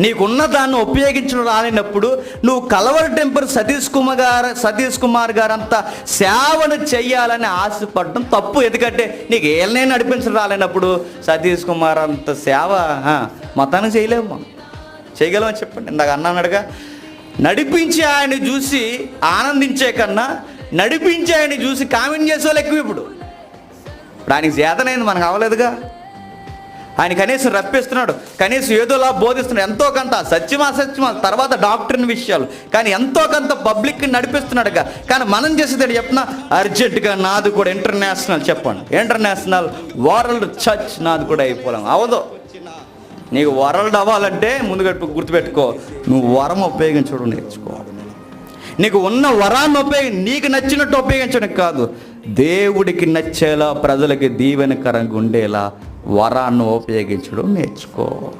నీకున్న దాన్ని ఉపయోగించడం రాలేనప్పుడు నువ్వు కలవర టెంపర్ సతీష్ కుమార్ గారు సతీష్ కుమార్ గారు అంత సేవను చెయ్యాలని ఆశపడడం తప్పు. ఎందుకంటే నీకు ఏళ్ళనే నడిపించడం రాలేనప్పుడు సతీష్ కుమార్ అంత సేవ మతానికి చేయలేము మనం. చేయగలమని చెప్పండి? ఇందాక అన్నాడుగా నడిపించి ఆయన చూసి ఆనందించే కన్నా నడిపించి ఆయన చూసి కామెంట్ చేసే వాళ్ళు ఎక్కువ ఇప్పుడు. ఇప్పుడు ఆయనకి చేతనైంది మనకు అవ్వలేదుగా. ఆయన కనీసం రప్పిస్తున్నాడు కనీసం ఏదోలా బోధిస్తున్నాడు ఎంతో కొంత సత్యమా సత్యమా తర్వాత డాక్టర్ని విషయాలు. కానీ ఎంతో కొంత పబ్లిక్ని నడిపిస్తున్నాడుగా. కానీ మనం చేసేది చెప్పిన? అర్జెంటుగా నాది కూడా ఇంటర్నేషనల్ చెప్పండి. ఇంటర్నేషనల్ వరల్డ్ చర్చ్ నాది కూడా అయిపోలేం. అవదు. నీకు వరల్డ్ అవ్వాలంటే ముందుగా గుర్తుపెట్టుకో. నువ్వు వరం ఉపయోగించడం నేర్చుకోవాలి నీకు ఉన్న వరాన్ని ఉపయోగి నీకు నచ్చినట్టు ఉపయోగించడం కాదు. దేవుడికి నచ్చేలా ప్రజలకి దీవెనకరంగా ఉండేలా వరాన్ని ఉపయోగించడం నేర్చుకో.